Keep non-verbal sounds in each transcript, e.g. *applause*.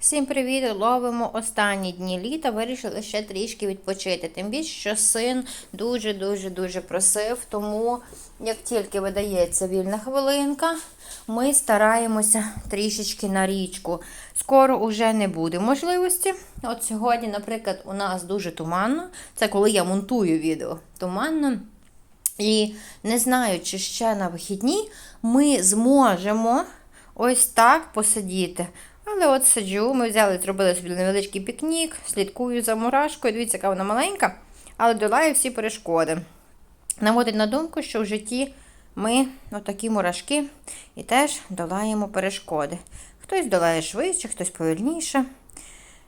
Всім привіт! Ловимо останні дні літа. Вирішили ще трішки відпочити. Тим більше, що син дуже-дуже дуже просив. Тому, як тільки видається вільна хвилинка, ми стараємося трішечки на річку. Скоро уже не буде можливості. От сьогодні, наприклад, у нас дуже туманно. Це коли я монтую відео. Туманно. І не знаю, чи ще на вихідні ми зможемо ось так посидіти. Але от сиджу, ми взяли, зробили собі невеличкий пікнік, слідкую за мурашкою. Дивіться, яка вона маленька, але долає всі перешкоди. Наводить на думку, що в житті ми отакі мурашки і теж долаємо перешкоди. Хтось долає швидше, хтось повільніше,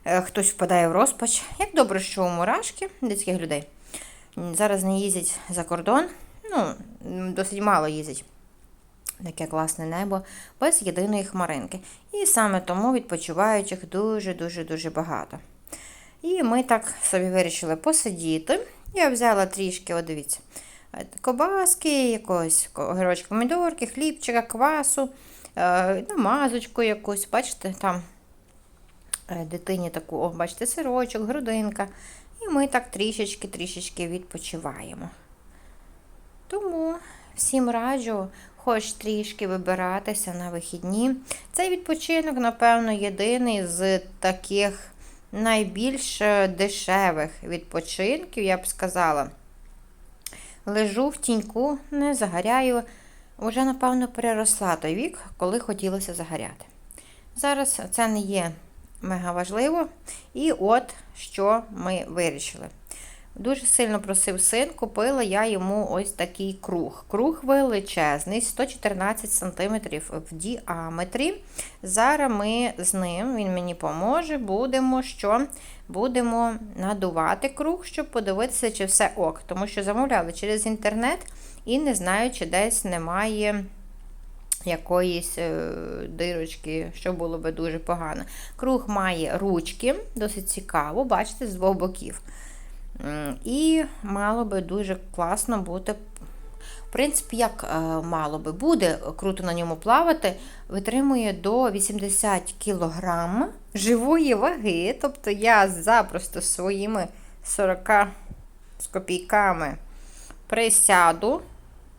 е, хтось впадає в розпач. Як добре, що у мурашки, людських людей, зараз не їздять за кордон. Ну, досить мало їздять. Таке класне небо, без єдиної хмаринки. І саме тому відпочиваючих дуже-дуже-дуже багато. І ми так собі вирішили посидіти. Я взяла трішки, от дивіться, кобаски, якогось огірочка помідорки, хлібчика, квасу, е, намазочку якусь. Бачите, там е, дитині таку, о, бачите, сирочок, грудинка. І ми так трішечки-трішечки відпочиваємо. Тому всім раджу хоч трішки вибиратися на вихідні. Цей відпочинок, напевно, єдиний з таких найбільш дешевих відпочинків, я б сказала. Лежу в тіньку, не загоряю. Уже, напевно, переросла той вік, коли хотілося загоряти. Зараз це не є мега важливо. І от що ми вирішили. Дуже сильно просив син, купила я йому ось такий круг. Круг величезний, 114 см в діаметрі. Зараз ми з ним, він мені поможе, будемо що? Будемо надувати круг, щоб подивитися, чи все ок. Тому що замовляли через інтернет і не знаю, чи десь немає. Якоїсь е, дирочки, що було би дуже погано. Круг має ручки, досить цікаво, бачите, з двох боків. І мало би дуже класно бути. В принципі, як е, мало би буде круто на ньому плавати, витримує до 80 кг живої ваги. Тобто я запросто своїми 40 з копійками присяду.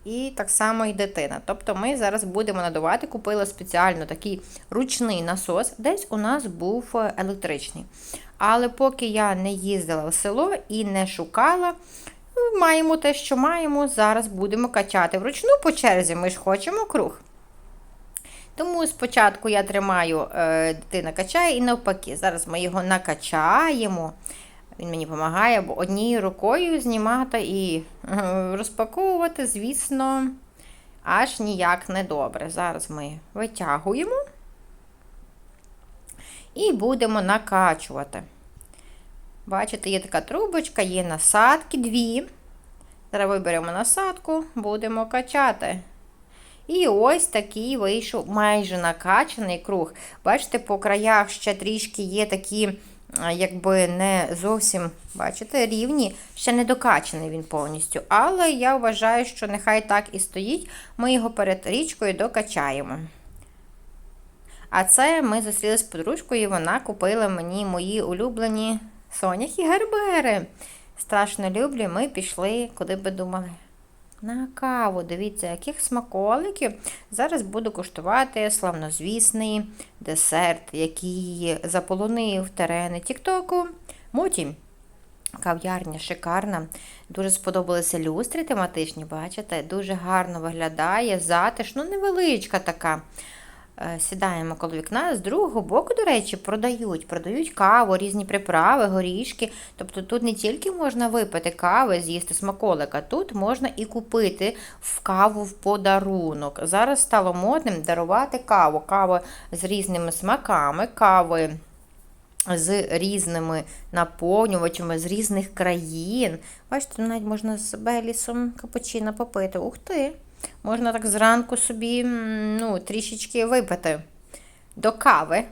І так само і дитина. Тобто ми зараз будемо надувати, купила спеціально такий ручний насос, десь у нас був е, електричний. Але поки я не їздила в село і не шукала, ну, маємо те, що маємо. Зараз будемо качати вручну по черзі, ми ж хочемо круг. Тому спочатку я тримаю, е, дитина качає і навпаки. Зараз ми його накачаємо. Він мені допомагає, бо однією рукою знімати і розпаковувати, звісно, аж ніяк не добре. Зараз ми витягуємо і будемо накачувати. Бачите, є така трубочка, є насадки дві. Зараз виберемо насадку, будемо качати. І ось такий вийшов майже накачаний круг. Бачите, по краях ще трішки є такі, якби не зовсім, бачите, рівні, ще не докачаний він повністю. Але я вважаю, що нехай так і стоїть, ми його перед річкою докачаємо. А це ми зустрілися з подружкою, і вона купила мені мої улюблені соняхи гербери. Страшно люблю, ми пішли, куди би думали. На каву, дивіться, яких смаколиків. Зараз буду куштувати славнозвісний десерт, який заполонив терени Тіктоку. Моті. Кав'ярня шикарна. Дуже сподобалися люстри тематичні, бачите? Дуже гарно виглядає, затишно, невеличка така. Е, сідаємо коло вікна. З другого боку, до речі, продають. Продають каву, різні приправи, горішки. Тобто тут не тільки можна випити кави, з'їсти смаколика, тут можна і купити в каву в подарунок. Зараз стало модним дарувати каву. Каву з різними смаками, кави. З різними наповнювачами з різних країн. Бачите, навіть можна з Белісом капучино попити. Ух ти! Можна так зранку собі ну, трішечки випити до кави.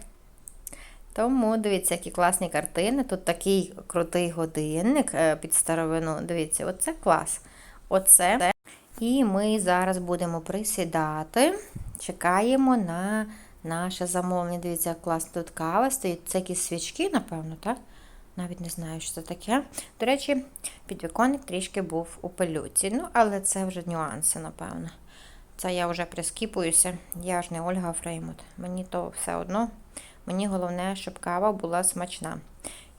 Тому, дивіться, які класні картини. Тут такий крутий годинник е, під старовину. Дивіться, оце клас. Оце. І ми зараз будемо присідати. Чекаємо на наше замовлення. Дивіться, як класно тут кава стоїть. Це якісь свічки, напевно, так? Навіть не знаю, що це таке. До речі, підвіконник трішки був у пилюці. Ну, але це вже нюанси, напевно. Це я вже прискіпуюся. Я ж не Ольга Фреймут. Мені то все одно. Мені головне, щоб кава була смачна.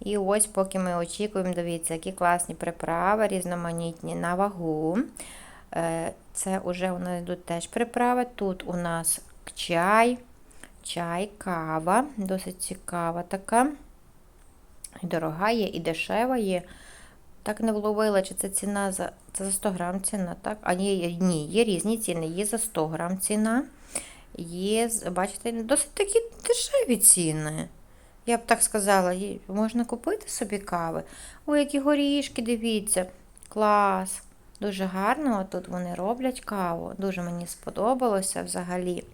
І ось, поки ми очікуємо, дивіться, які класні приправи, різноманітні на вагу. Е, Це вже у нас йдуть теж приправи. Тут у нас чай, чай, кава. Досить цікава така. І дорога є, і дешева є. Так не вловила, чи це ціна за це за 100 грам ціна, так? А ні, ні, є різні ціни. Є за 100 грам ціна. Є, бачите, досить такі дешеві ціни. Я б так сказала, можна купити собі кави. Ой, які горішки, дивіться. Клас. Дуже гарно тут вони роблять каву. Дуже мені сподобалося взагалі.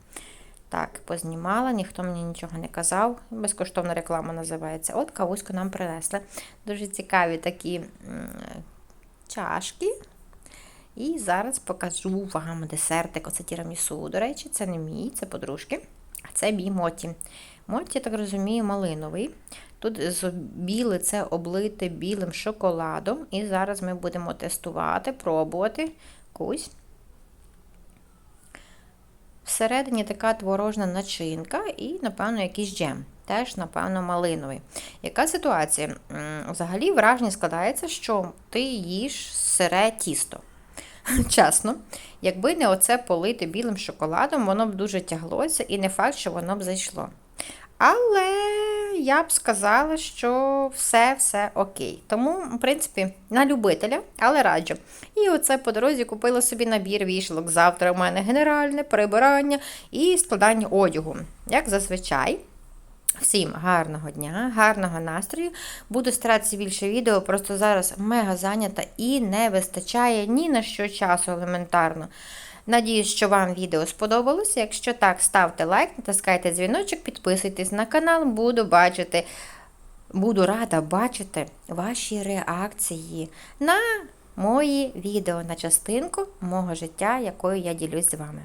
Так, познімала, ніхто мені нічого не казав. Безкоштовна реклама називається. От кавуську нам принесли. Дуже цікаві такі чашки. І зараз покажу вам десертик. Оце тірамісу, до речі, це не мій, це подружки. А це мій моті. Моті, так розумію, малиновий. Тут біле це облите білим шоколадом. І зараз ми будемо тестувати, пробувати. Кусь. Всередині така творожна начинка і, напевно, якийсь джем. Теж, напевно, малиновий. Яка ситуація? Взагалі враження складається, що ти їш сире тісто. *laughs* Чесно, якби не оце полити білим шоколадом, воно б дуже тяглося, і не факт, що воно б зайшло. Але я б сказала, що все-все окей. Тому, в принципі, на любителя, але раджу. І оце по дорозі купила собі набір вішалок. Завтра у мене генеральне прибирання і складання одягу. Як зазвичай. Всім гарного дня, гарного настрою. Буду старатися більше відео, просто зараз мега зайнята і не вистачає ні на що часу елементарно. Надіюсь, що вам відео сподобалося. Якщо так, ставте лайк, натискайте дзвіночок, підписуйтесь на канал, буду бачити. Буду рада бачити ваші реакції на мої відео на частинку мого життя, якою я ділюсь з вами.